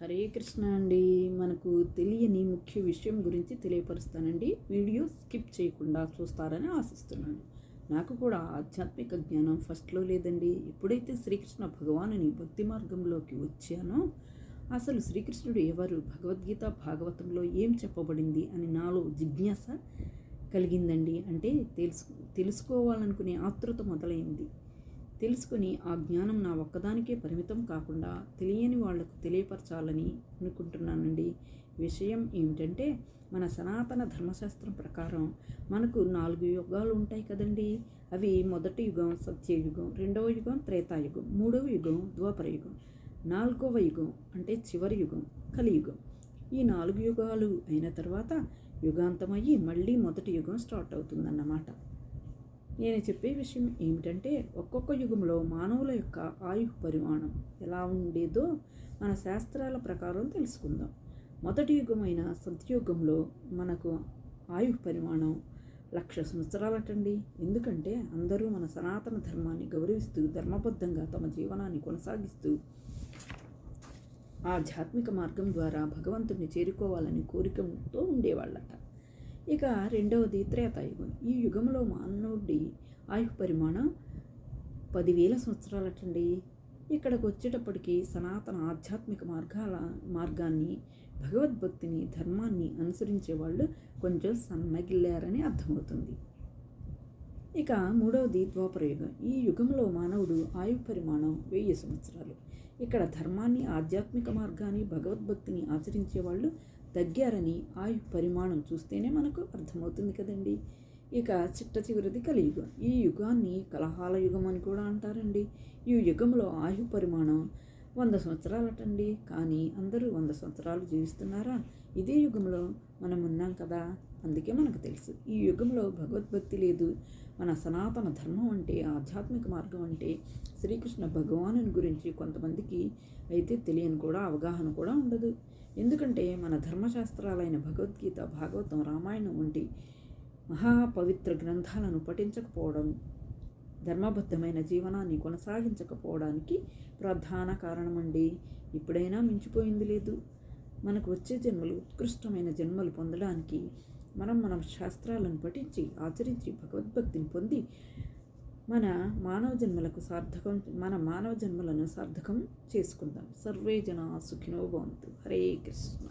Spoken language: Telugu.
హరే కృష్ణ అండి. మనకు తెలియని ముఖ్య విషయం గురించి తెలియపరుస్తానండి. వీడియో స్కిప్ చేయకుండా చూస్తారని ఆశిస్తున్నాను. నాకు కూడా ఆధ్యాత్మిక జ్ఞానం ఫస్ట్లో లేదండి. ఎప్పుడైతే శ్రీకృష్ణ భగవానుని భక్తి మార్గంలోకి వచ్చానో అసలు శ్రీకృష్ణుడు ఎవరు? భగవద్గీత భాగవతంలో ఏం చెప్పబడింది అని నాలో జిజ్ఞాస కలిగిందండి. అంటే తెలుసు తెలుసుకోవాలనుకునే ఆతృత మొదలైంది. తెలుసుకుని ఆ జ్ఞానం నా ఒక్కదానికే పరిమితం కాకుండా తెలియని వాళ్ళకు తెలియపరచాలని అనుకుంటున్నానండి. విషయం ఏమిటంటే మన సనాతన ధర్మశాస్త్రం ప్రకారం మనకు నాలుగు యుగాలు ఉంటాయి కదండి. అవి మొదటి యుగం సత్యయుగం రెండవ యుగం త్రేతాయుగం మూడవ యుగం ద్వాపర యుగం నాలుగవ యుగం అంటే చివరి యుగం కలియుగం. ఈ నాలుగు యుగాలు అయిన తర్వాత యుగాంతమయ్యి మళ్ళీ మొదటి యుగం స్టార్ట్ అవుతుందన్నమాట. నేను చెప్పే విషయం ఏమిటంటే ఒక్కొక్క యుగంలో మానవుల యొక్క ఆయు పరిమాణం ఎలా ఉండేదో మన శాస్త్రాల ప్రకారం తెలుసుకుందాం. మొదటి యుగమైన సత్యయుగంలో మనకు ఆయు పరిమాణం లక్ష సంవత్సరాలటండి. ఎందుకంటే అందరూ మన సనాతన ధర్మాన్ని గౌరవిస్తూ ధర్మబద్ధంగా తమ జీవనాన్ని కొనసాగిస్తూ ఆధ్యాత్మిక మార్గం ద్వారా భగవంతుడిని చేరుకోవాలని కోరికతో ఉండేవాళ్ళట. ఇక రెండవది త్రేతాయుగం. ఈ యుగంలో మానవుడి ఆయు పరిమాణం పదివేల సంవత్సరాలటండి. ఇక్కడికి వచ్చేటప్పటికి సనాతన ఆధ్యాత్మిక మార్గాల మార్గాన్ని భగవద్భక్తిని ధర్మాన్ని అనుసరించే వాళ్ళు కొంచెం సన్నగిల్లారని అర్థమవుతుంది. ఇక మూడవది ద్వాపరయుగం. ఈ యుగంలో మానవుడు ఆయు పరిమాణం వెయ్యి సంవత్సరాలు. ఇక్కడ ధర్మాన్ని ఆధ్యాత్మిక మార్గాన్ని భగవద్భక్తిని ఆచరించే వాళ్ళు తగ్గారని ఆయు పరిమాణం చూస్తేనే మనకు అర్థమవుతుంది కదండి. ఇక చిట్ట చివరిది కలియుగం. ఈ యుగాన్ని కలహాల యుగం అని కూడా అంటారండి. ఈ యుగంలో ఆయు పరిమాణం వంద సంవత్సరాలటండి. కానీ అందరూ వంద సంవత్సరాలు జీవిస్తున్నారా? ఇదే యుగంలో మనం ఉన్నాం కదా? అందుకే మనకు తెలుసు. ఈ యుగంలో భగవద్భక్తి లేదు. మన సనాతన ధర్మం అంటే ఆధ్యాత్మిక మార్గం అంటే శ్రీకృష్ణ భగవాను గురించి కొంతమందికి అయితే తెలియని కూడా అవగాహన కూడా ఉండదు. ఎందుకంటే మన ధర్మశాస్త్రాలైన భగవద్గీత భాగవతం రామాయణం వంటి మహాపవిత్ర గ్రంథాలను పఠించకపోవడం ధర్మబద్ధమైన జీవనాన్ని కొనసాగించకపోవడానికి ప్రధాన కారణమండి. ఇప్పుడైనా మించిపోయింది లేదు. మనకు వచ్చే జన్మలు ఉత్కృష్టమైన జన్మలు పొందడానికి మనం మన శాస్త్రాలను పఠించి ఆచరించి భగవద్భక్తిని పొంది మన మానవ జన్మలకు సార్థకం మన మానవ జన్మలను సార్థకం చేసుకుందాం. సర్వే జన సుఖినో భవంతు. హరే కృష్ణ.